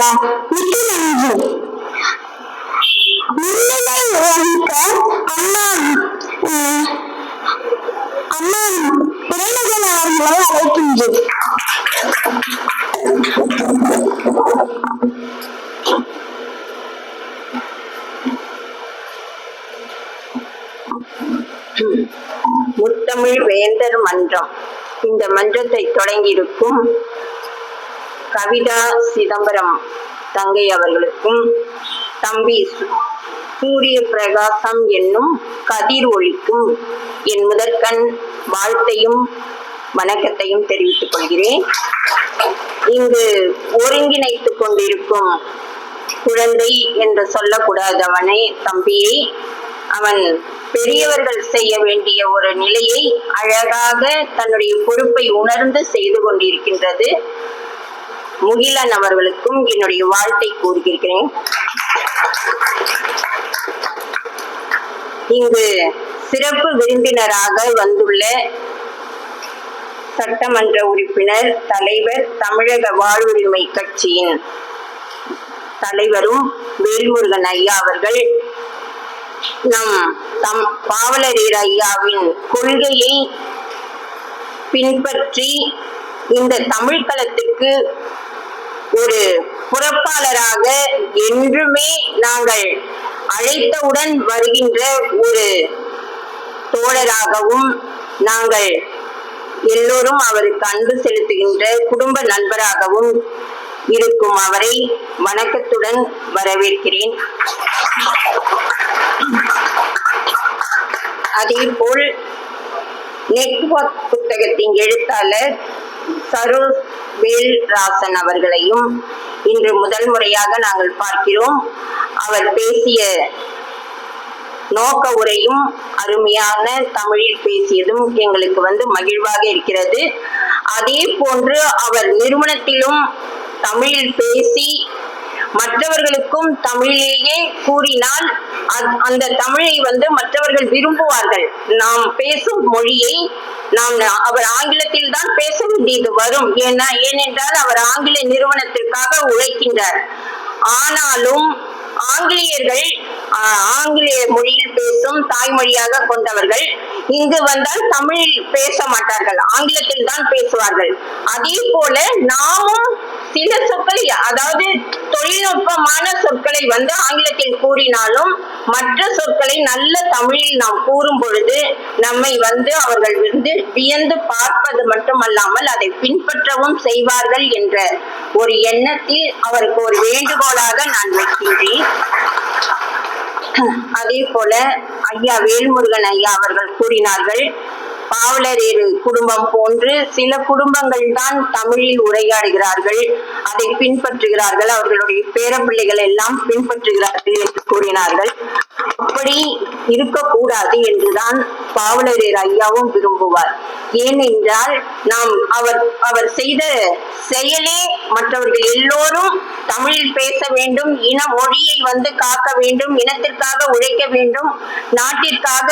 ஐயா முன்னிலை வகிக்க அண்ணா அண்ணா அவர்களை அழைக்கின்றேன் முத்தமிழ் வேந்தர் மன்றம். இந்த மன்றத்தை தொடங்கியிருக்கும் கவிதா சிதம்பரம் தங்கை அவர்களுக்கும் தம்பி சூரிய பிரகாசம் என்னும் கதிர் ஒளிக்கும் என் முதற்கண் வாழ்த்தையும் வணக்கத்தையும் தெரிவித்துக் கொள்கிறேன். இங்கு ஒருங்கிணைத்துக் கொண்டிருக்கும் குழந்தை என்று சொல்லக்கூடாதவனை தம்பியை அவன் பெரியவர்கள் செய்ய வேண்டிய ஒரு நிலையை அழகாக தன்னுடைய பொறுப்பை உணர்ந்து செய்து கொண்டிருக்கின்றது. முகிலன் அவர்களுக்கும் என்னுடைய வாழ்த்தை கூறுகிறேன். இங்கு சிறப்பு விருந்தினராக வந்துள்ள சட்டமன்ற உறுப்பினர் தலைவர் தமிழக வாழ்வுரிமை கட்சியின் தலைவரும் வேல்முருகன் ஐயா அவர்கள் நம் தம் பாவலரீர் ஐயாவின் கொள்கையை பின்பற்றி இந்த தமிழ் களத்துக்கு ஒரு புறப்பாளராக என்றுமே நாங்கள் அழைத்தவுடன் வருகின்ற ஒரு தோழராகவும் நாங்கள் எல்லோரும் அவருக்கு அன்பு செலுத்துகின்ற குடும்ப நண்பராகவும் இருக்கும் அவரை வணக்கத்துடன் வரவேற்கிறேன். அதேபோல் நெட்வொர்க் புத்தகத்தின் எழுத்தாளர் சரோஸ் வேல்ராசன் அவர்களையும் இன்று முதல் முறையாக நாங்கள் பார்க்கிறோம். அவர் பேசிய நோக்க உரையும் அருமையான தமிழில் பேசியதும் எங்களுக்கு வந்து மகிழ்வாக இருக்கிறது. அதே போன்று அவர் நிறுவனத்திலும் தமிழில் பேசி மற்றவர்களுக்கும் தமிழிலேயே கூறினால் அந்த தமிழை வந்து மற்றவர்கள் விரும்புவார்கள். நாம் பேசும் மொழியை நாம் அவர் ஆங்கிலத்தில் தான் பேச வேண்டியது வரும். ஏன்னா ஏனென்றால் அவர் ஆங்கில நிறுவனத்திற்காக உழைக்கின்றார். ஆனாலும் ஆங்கிலேயர்கள் ஆங்கிலேய மொழியில் பேசும் தாய்மொழியாக கொண்டவர்கள் இங்கு வந்தால் தமிழில் பேச மாட்டார்கள். ஆங்கிலத்தில் தான் பேசுவார்கள். அதே போல நாமும் சில சொற்கள் அதாவது தொழில்நுட்பமான சொற்களை வந்து ஆங்கிலத்தில் கூறினாலும் மற்ற சொற்களை நல்ல தமிழில் நாம் கூறும் பொழுது நம்மை வந்து அவர்கள் வந்து வியந்து பார்ப்பது மட்டுமல்லாமல் அதை பின்பற்றவும் செய்வார்கள் என்ற ஒரு எண்ணத்தில் அவருக்கு ஒரு வேண்டுகோளாக நான் வைக்கின்றேன். அதே போல ஐயா வேல்முருகன் ஐயா அவர்கள் கூறினார்கள் பாவலரேறு குடும்பம் போன்று சில குடும்பங்கள் தான் தமிழில் உரையாடுகிறார்கள். அதை பின்பற்றுகிறார்கள். அவர்களுடைய பேரப்பிள்ளைகள் எல்லாம் பின்பற்றுகிறார்கள் என்று கூறினார்கள். அப்படி இருக்கக்கூடாது என்றுதான் பாவலரேர் ஐயாவும் விரும்புவார். ஏனென்றால் நாம் அவர் அவர் செய்த செயலே மற்றவர்கள் எல்லோரும் தமிழில் பேச வேண்டும் இன மொழியை வந்து காக்க வேண்டும் இனத்திற்காக உழைக்க வேண்டும் நாட்டிற்காக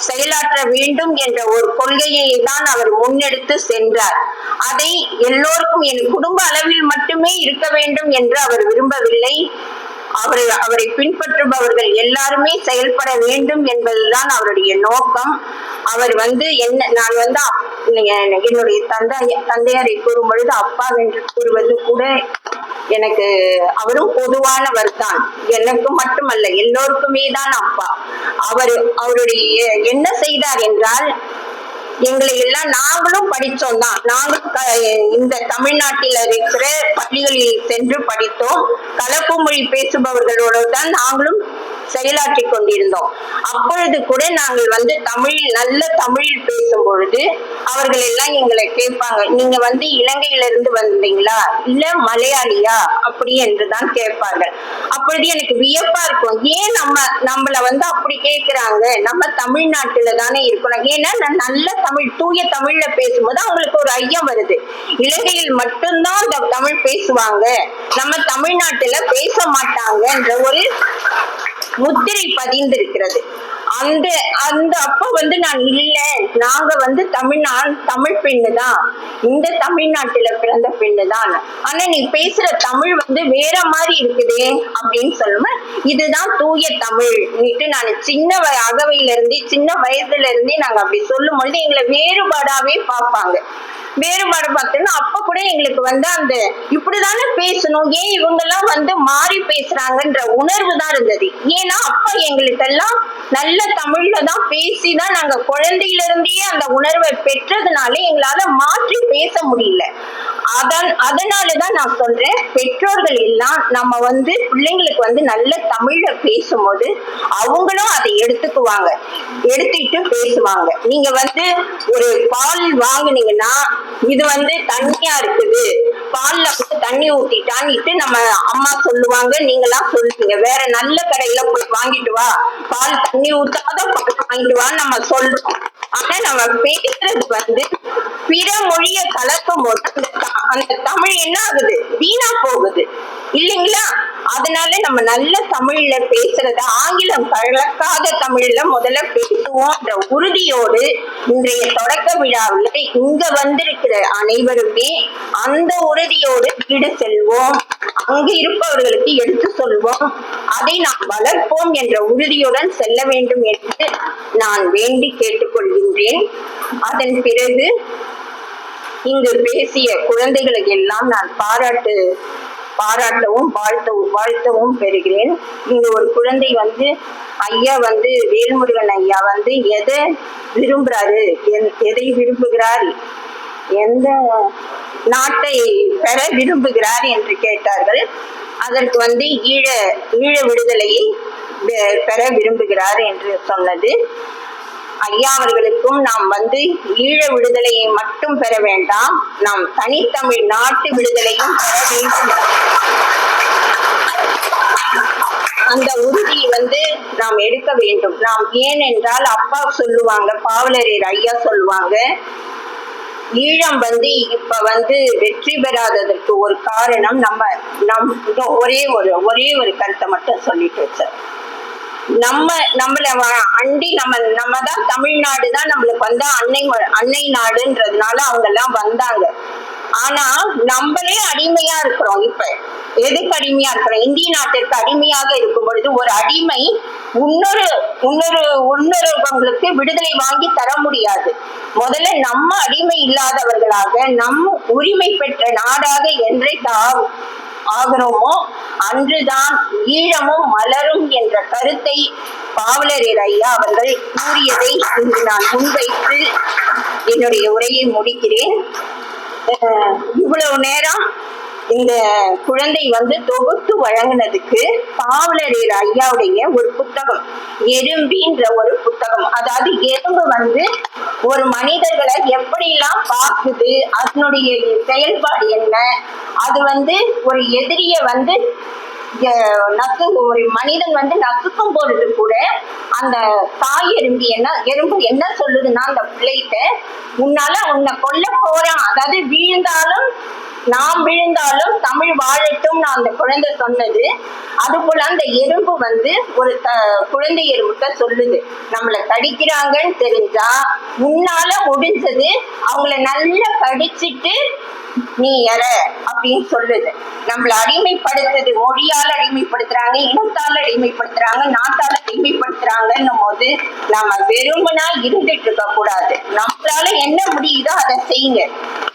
செயலாற்ற வேண்டும் என்ற ஒரு கொள்கையை தான் அவர் முன்னெடுத்து சென்றார். அதை எல்லோருக்கும் என் குடும்ப அளவில் மட்டுமே இருக்க வேண்டும் என்று அவர் விரும்பவில்லை. அவர் அவரை பின்பற்றுபவர்கள் எல்லாருமே செயல்பட வேண்டும் என்பதுதான் அவருடைய நோக்கம். அவர் வந்து என்ன நான் வந்து அப்- என்னுடைய தந்தை தந்தையாரை கூறும் பொழுது அப்பா என்று கூறுவது கூட எனக்கு அவரும் பொதுவானவர் தான் எனக்கு மட்டுமல்ல எல்லோருக்குமே தான் அப்பா. அவர் அவருடைய என்ன செய்தார் என்றால் எங்களை எல்லாம் நாங்களும் படித்தோம் தான். நாங்களும் இந்த தமிழ்நாட்டில் இருக்கிற பள்ளிகளில் சென்று படித்தோம். கலப்பு மொழி பேசுபவர்களோடு தான் நாங்களும் செயலாற்றி கொண்டிருந்தோம். அப்பொழுது கூட நாங்கள் வந்து தமிழ் நல்ல தமிழில் பேசும் பொழுது அவர்கள் எல்லாம் எங்களை கேட்பாங்க நீங்க வந்து இலங்கையில இருந்து வந்தீங்களா? இல்ல மலையாளியா? அப்படி என்றுதான் கேட்பார்கள். அப்பொழுது எனக்கு வியப்பா இருக்கும் ஏன் நம்ம நம்மள வந்து அப்படி கேட்கிறாங்க? நம்ம தமிழ்நாட்டுல தானே இருக்கணும். ஏன்னா நான் நல்ல தமிழ் தூய தமிழ்ல பேசும்போது அவங்களுக்கு ஒரு ஐயம் வருது. இலங்கையில் மட்டும்தான் இந்த தமிழ் பேசுவாங்க. நம்ம தமிழ்நாட்டுல பேச மாட்டாங்கன்ற ஒரு முத்திரை பதிந்திருக்கிறது. அந்த அந்த அப்ப வந்து நான் இல்ல. நாங்க வந்து தமிழ்நாடு தமிழ் பெண்ணு தான் இந்த தமிழ்நாட்டுல பிறந்த பெண்ணு தான் ஆனா நீ பேசுற தமிழ் வந்து வேற மாதிரி இருக்குதே அப்படின்னு சொல்லுவேன் இதுதான் தூய தமிழ். நான் சின்ன வய அகவையில இருந்தே சின்ன வயதுல இருந்தே நாங்க அப்படி சொல்லும் பொழுது எங்களை வேறுபாடாவே பார்ப்பாங்க. வேறுபாடு பார்த்தோம்னா அப்ப கூட எங்களுக்கு வந்து அந்த இப்படிதானே பேசணும். ஏன் இவங்க எல்லாம் வந்து மாறி பேசுறாங்கன்ற உணர்வு தான் இருந்தது. ஏன்னா அப்ப எங்களுக்கு எல்லாம் நல்ல தமிழ்ல தான் பேசி தான் நாங்க குழந்தையில இருந்தே அந்த உணர்வை பெற்றதுனால எங்களால மாற்றி பேச முடியல. அதன் அதனாலதான் நான் சொல்றேன் பெற்றோர்கள் எல்லாம் நம்ம வந்து பிள்ளைங்களுக்கு வந்து நல்ல தமிழ்ல பேசும்போது அவங்களும் அதை எடுத்துக்குவாங்க. எடுத்துக்கிட்டு பேசுவாங்க. நீங்க வந்து ஒரு பால் வாங்கினீங்கன்னா இது வந்து தண்ணியா இருக்குது. பால்ல வந்து தண்ணி ஊத்திட்டான்னுட்டு நம்ம அம்மா சொல்லுவாங்க நீங்களாம் சொல்லுவீங்க வேற நல்ல கடையில போய் வாங்கிட்டு வா பால் தண்ணி ஊட்டி கொடுக்காத வாங்கிட்டு நம்ம சொல்றோம். ஆனா நம்ம பேசுறது வந்து பிற மொழிய கலக்கும் போது அந்த தமிழ் என்ன ஆகுது? வீணா போகுது. இல்லைங்களா? அதனால நம்ம நல்ல தமிழ்ல பேசுறத ஆங்கிலம் கலக்காத தமிழ்ல முதல்ல பேசுவோம். அந்த உறுதியோடு இன்றைய தொடக்க விழாவில் இங்க வந்திருக்கிற அனைவருமே அந்த உறுதியோடு வீடு செல்வோம். அங்கு இருப்பவர்களுக்கு எடுத்து சொல்வோம். அதை நாம் வளர்ப்போம் என்ற உறுதியுடன் செல்ல வேண்டும் என்று நான் வேண்டி கேட்டுக்கொள்கின்றேன். அதன் பிறகு இங்கு பேசிய குழந்தைகளுக்கு எல்லாம் நான் பாராட்டு பாராட்டவும் வாழ்த்தவும் வாழ்த்தவும் பெறுகிறேன். இங்க ஒரு குழந்தை வந்து ஐயா வந்து வேல்முருகன் ஐயா வந்து எதை விரும்புறாரு? என்- எதை விரும்புகிறார்? எந்த நாட்டை பெற விரும்புகிறார் என்று கேட்டார்கள். அதற்கு வந்து ஈழ ஈழ விடுதலையை பெ- பெற விரும்புகிறார் என்று சொன்னது. ஐயா அவர்களுக்கும் நாம் வந்து ஈழ விடுதலையை மட்டும் பெற வேண்டாம். நாம் தனித்தமிழ் நாட்டு விடுதலையும் பெற வேண்டும். அந்த உறுதியை வந்து நாம் எடுக்க வேண்டும். நாம் ஏனென்றால் அப்பா சொல்லுவாங்க பாவலரேர் ஐயா சொல்லுவாங்க ஈழம் வந்து இப்ப வந்து வெற்றி பெறாததற்கு ஒரு காரணம் நம்ம நம் ஒரே ஒரு ஒரே ஒரு கருத்தை மட்டும் சொல்லிட்டு சார் நம்ம நம்மள அண்டி நம்ம நம்ம தான் தமிழ்நாடு தான் நம்மளுக்கு வந்து அன்னை அன்னை நாடுன்றதுனால அவங்க எல்லாம் வந்தாங்க. ஆனா நம்மளே அடிமையா இருக்கிறோம் இப்ப. எதுக்கு அடிமையா இருக்கிறோம்? இந்திய நாட்டிற்கு அடிமையாக இருக்கும் பொழுது ஒரு அடிமை இன்னொரு இன்னொரு இன்னொருவங்களுக்கு விடுதலை வாங்கி தர முடியாது. முதல்ல நம்ம அடிமை இல்லாதவர்களாக நம் உரிமை பெற்ற நாடாக என்றை ஆ- ஆகிறோமோ அன்றுதான் ஈழமும் மலரும் என்ற கருத்தை பாவலரேர் ஐயா அவர்கள் கூறியதை இன்று நான் முன்வைத்து என்னுடைய உரையை முடிக்கிறேன். இவ்வளவு நேரம் இந்த குழந்தை வந்து தொகுத்து வழங்கினதுக்கு பாவலரேர் ஐயாவுடைய ஒரு புத்தகம் எறும்பின்ற ஒரு புத்தகம். அதாவது எறும்பு வந்து ஒரு மனிதர்களை எப்படிலாம் பார்க்குது அதனுடைய செயல்பாடு என்ன? அது வந்து ஒரு எதிரிய வந்து அஹ், நக்கு ஒரு மனிதன் வந்து நசுக்கும் பொழுது கூட அந்த தாய் எறும்பு என்ன எறும்பு என்ன சொல்லுதுன்னா அந்த பிள்ளைகிட்ட உன்னால உன்னை கொல்ல போறான். அதாவது வீழ்ந்தாலும் நாம் விழுந்தாலும் தமிழ் வாழட்டும் நான் அந்த குழந்தை சொன்னது. அது போல அந்த எறும்பு வந்து ஒரு த குழந்தை எறும்புட்ட சொல்லுது. நம்மளை கடிக்கிறாங்கன்னு தெரிஞ்சா உன்னால முடிஞ்சது அவங்கள நல்லா கடிச்சிட்டு நீ எற அப்படின்னு சொல்லுது. நம்மள அடிமைப்படுத்துது. மொழியால் அடிமைப்படுத்துறாங்க இனத்தால் அடிமைப்படுத்துறாங்க நாட்டால் அடிமைப்படுத்துறாங்கன்னும் போது நம்ம வெறுமனா இருந்துட்டு இருக்க கூடாது. நம்மளால என்ன முடியுதோ அதை செய்யுங்க.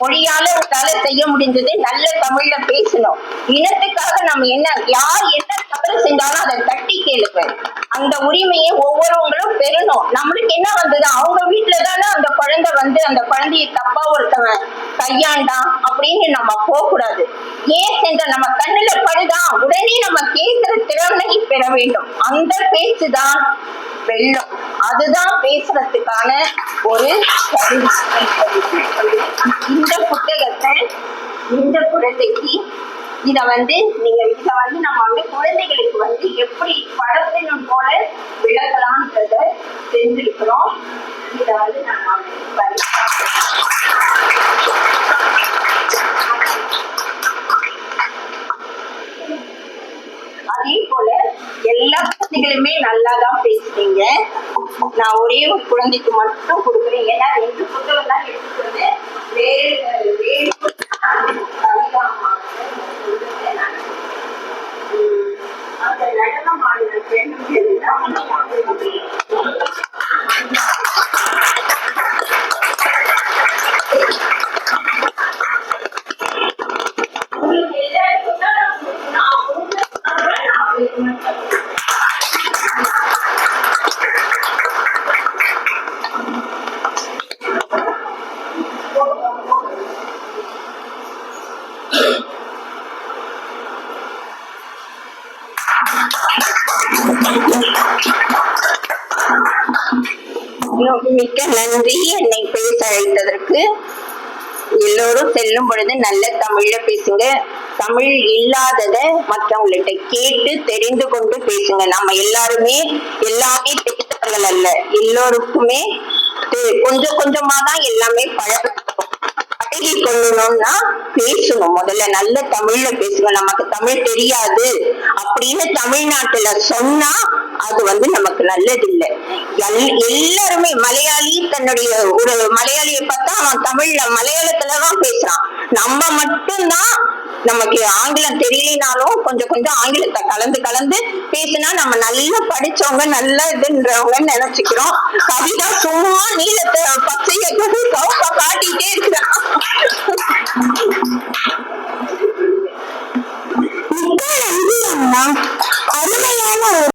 மொழியால உங்களால செய்ய முடிஞ்சது நல்ல தமிழ்ல பேசணும். இனத்துக்காக நம்ம என்ன யார் என்ன தவறு செஞ்சாலும் அதை தட்டி கேளுங்க அந்த உரிமையை ஒவ்வொருவங்களும் பெறணும். நம்மளுக்கு என்ன வந்தது? அவங்க வீட்டுல தானே அந்த குழந்தை வந்து அந்த குழந்தைய தப்பா ஒருத்தவன் கையாண்டான் அப்படின்னு நம்ம போக கூடாது ஏன் சென்ற நம்ம கண்ணுல படுதான் உடனே நம்ம கேட்கிற திறமையை பெற வேண்டும். அந்த பேச்சுதான் வெள்ளம் அதுதான் பேசுறதுக்கான ஒரு இந்த புத்தகத்தை இந்த குழந்தைக்கு இத வந்து நீங்க இத வந்து நம்ம வந்து குழந்தைகளுக்கு வந்து எப்படி படத்தினும் போல விளக்கலாம்ன்றத தெரிஞ்சிருக்கிறோம். இத வந்து நான் அதே போல எல்லா குழந்தைகளுமே நல்லா தான் பேசுறீங்க நான் ஒரே ஒரு குழந்தைக்கு மட்டும் கொடுக்குறேன். ஏன்னா ரெண்டு புத்தகம் தான் எடுத்துட்டு வேறு வேறு கவிதாம்மா கொடுக்குறேன் நான். உம், அந்த நடனம் ஆடுற பெண் மிக்க நன்றி என்னை பேச அழைத்ததற்கு. எல்லோரும் செல்லும் பொழுது நல்ல தமிழ்ல பேசுங்க. தமிழ் இல்லாதத மற்றவங்கள்ட்ட கேட்டு தெரிந்து கொண்டு பேசுங்க. நம்ம எல்லாருமே எல்லாமே தெரிந்தவர்கள் அல்ல. எல்லோருக்குமே கொஞ்சம் கொஞ்சமா தான் எல்லாமே பழக பழகி கொள்ளணும்னா பேசணும். முதல்ல நல்ல தமிழ்ல பேசணும் நமக்கு தமிழ் தெரியாது. அப்படின்னு தமிழ்நாட்டுல சொன்னா அது வந்து நமக்கு நல்லது இல்லை எல்லாருமே மலையாளி தன்னுடைய ஒரு மலையாளியை பார்த்தா அவன் தமிழ்ல மலையாளத்துலதான் பேசுறான். நம்ம மட்டும்தான் நமக்கு ஆங்கிலம் தெரியலனாலும் கொஞ்சம் கொஞ்சம் ஆங்கிலத்தை கலந்து கலந்து பேசினா நம்ம நல்லா படிச்சவங்க நல்லா இதுன்றவங்க நினைச்சுக்கிறோம். கவிதா சும்மா நீளத்தை பச்சைய காட்டிட்டே இருக்கிறான் அருமையான